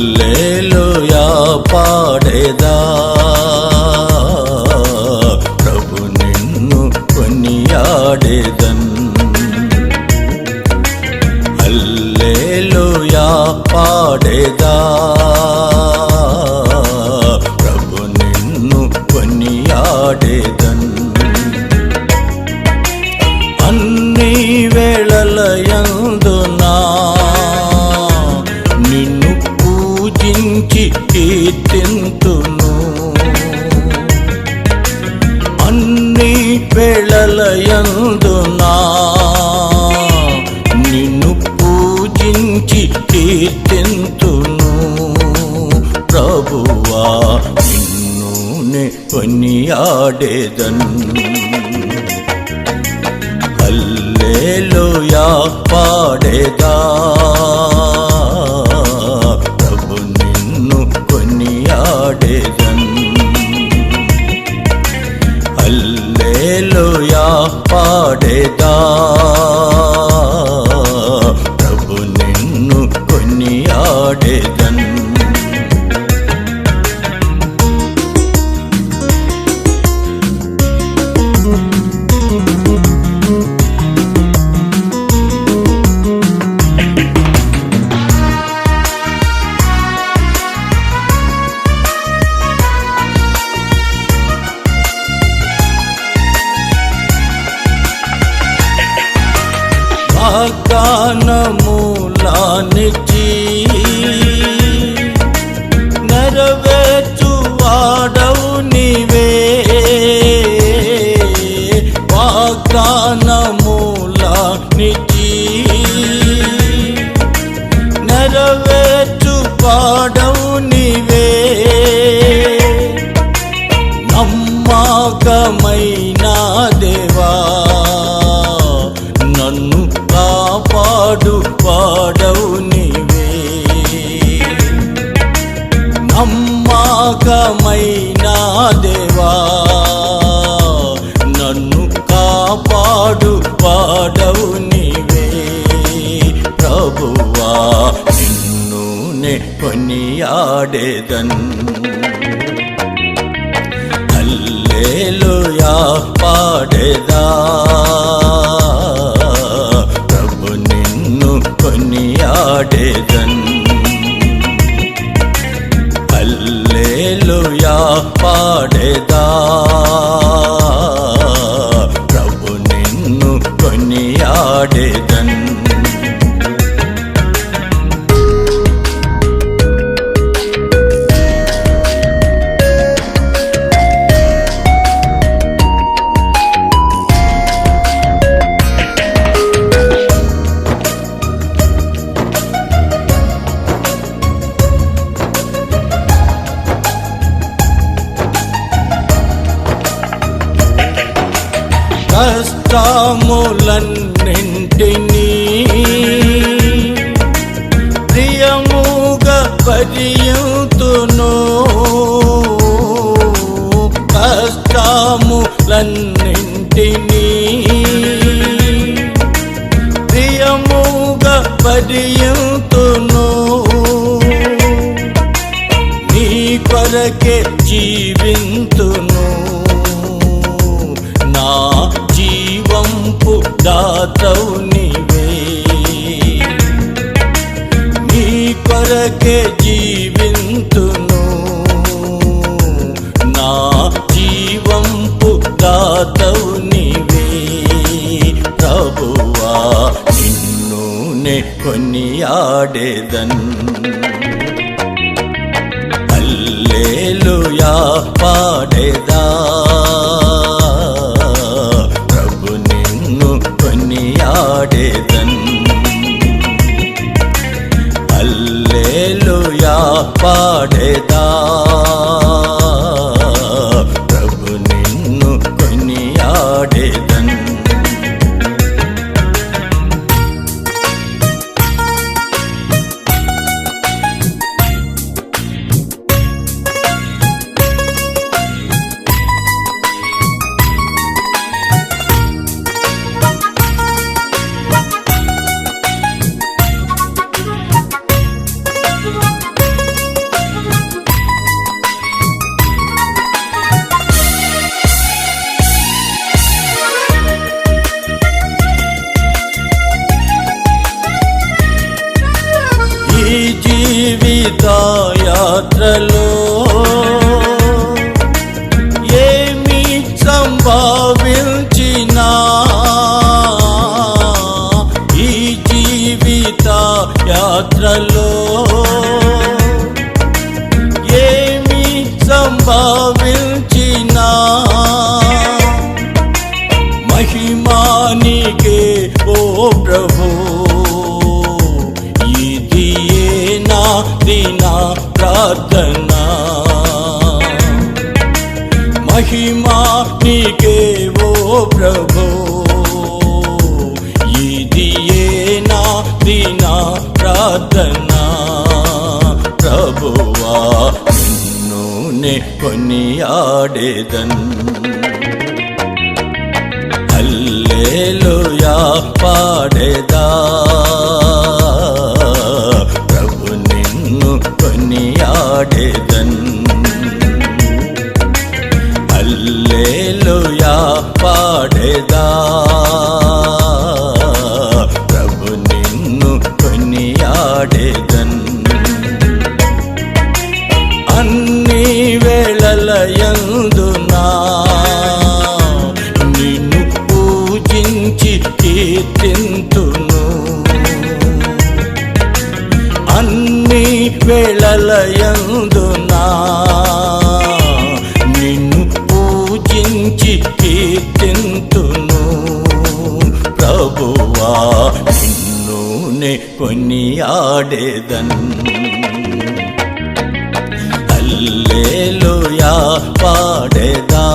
Hallelujah పాడేదా? ప్రభు నిన్ను కొనియాడేదన్. Hallelujah పాడేదా? పూజించి కీర్తింతును అన్ని వేళలయందునా నిన్ను పూజించి కీర్తింతును. ప్రభువా నిన్ను నే కొనియాడేదన్. హల్లేలుయా పాడేదా. వాగ్దానమూలానిచి నెరవేర్చు వాడవు నీవే. వాగ్దానమూలానిచి నెరవేర్చు దేవా నన్ను కాపాడు పాడవు నీవే. ప్రభువా నిన్ను నే కొనియాడేదన్. హల్లేలుయా పాడేదా. ప్రభు నిన్ను కొనియాడేదన్. హల్లేలుయా పాడేదా కష్టములన్నింటినీ ప్రియముగా పరియుతును కష్టములన్నింటినీ ప్రియముగా పరియుతును నీ కొరకే జీవింతు దాతవు నీవే. నీ కొరకే జీవింతును. నా జీవంపు దాతవు నీవే. ప్రభువా నిన్ను నే కొనియాడేదన్. హల్లేలుయా పాడేదా. హల్లేలుయా పాత్రలో ఏమి సంభవించినా మహిమానికే ఓ ప్రభు ఇది నా దినా ప్రార్థన? ప్రార్థన ప్రభువా నిన్ను నే కొనియాడేదన్. అల్లేలుయా పాడేదా. వేళలయందునా నిన్ను పూజించి కీర్తింతును ప్రభువా నిన్నునే కొనియాడేదన్. అల్లేలుయా పాడేదా?